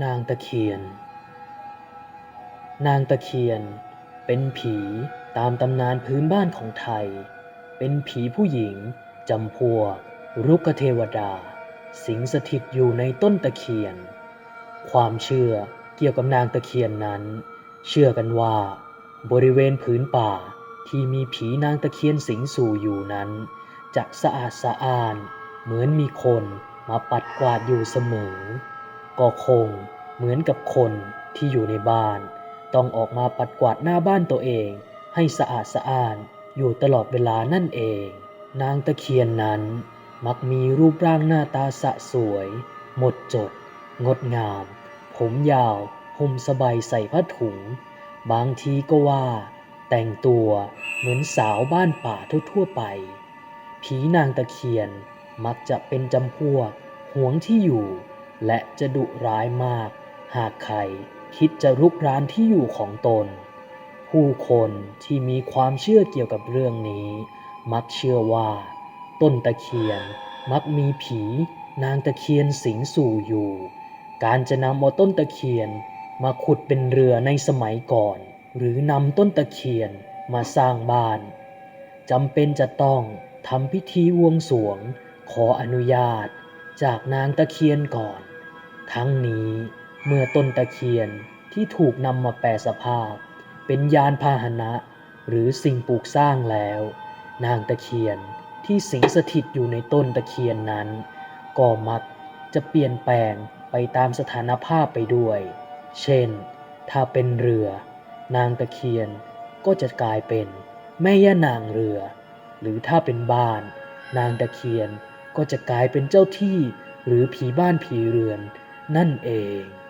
นางตะเคียน นางตะเคียน เป็นผีตามตำนานพื้นบ้านของไทย เป็นผีผู้หญิงจำพวกรุกเทวดา สิงสถิตอยู่ในต้นตะเคียน ความเชื่อเกี่ยวกับนางตะเคียนนั้น เชื่อกันว่า บริเวณผืนป่าที่มีผีนางตะเคียนสิงสู่อยู่นั้น จะสะอาดสะอ้าน เหมือนมีคนมาปัดกวาดอยู่เสมอ ก็คงเหมือนกับคนที่อยู่ในบ้าน ต้องออกมาปัดกวาดหน้าบ้านตัวเอง ให้สะอาดสะอ้านอยู่ตลอดเวลานั่นเอง นางตะเคียนนั้น มักมีรูปร่างหน้าตาสะสวย หมดจด งดงาม ผมยาวห่มสบายใส่ผ้าถุง บางทีก็ว่า แต่งตัวเหมือนสาวบ้านป่าทั่วๆไป ผีนางตะเคียนมักจะเป็นจำพวกหวงที่อยู่ และจะดุร้ายมาก หากใครคิดจะรุกรานที่อยู่ของตน ผู้คนที่มีความเชื่อเกี่ยวกับเรื่องนี้ มักเชื่อว่า ต้นตะเคียนมักมีผี นางตะเคียนสิงสู่อยู่ การจะนำเอาต้นตะเคียนมาขุดเป็นเรือในสมัยก่อน หรือนำต้นตะเคียนมาสร้างบ้านจำเป็นจะต้องทำพิธีวงสวง ขออนุญาตจากนางตะเคียนก่อน ทั้งนี้เมื่อต้นตะเคียนที่ถูกนำมาแปลสภาพ เป็นยานพาหนะ หรือสิ่งปลูกสร้างแล้ว นางตะเคียนที่สิงสถิตอยู่ในต้นตะเคียนนั้น ก็มักจะเปลี่ยนแปลงไปตามสถานภาพไปด้วย เช่น ถ้าเป็นเรือ นางตะเคียนก็จะกลายเป็นแม่ย่านางเรือ หรือถ้าเป็นบ้าน นางตะเคียนก็จะกลายเป็นเจ้าที่หรือผีบ้านผีเรือน นั่นเอง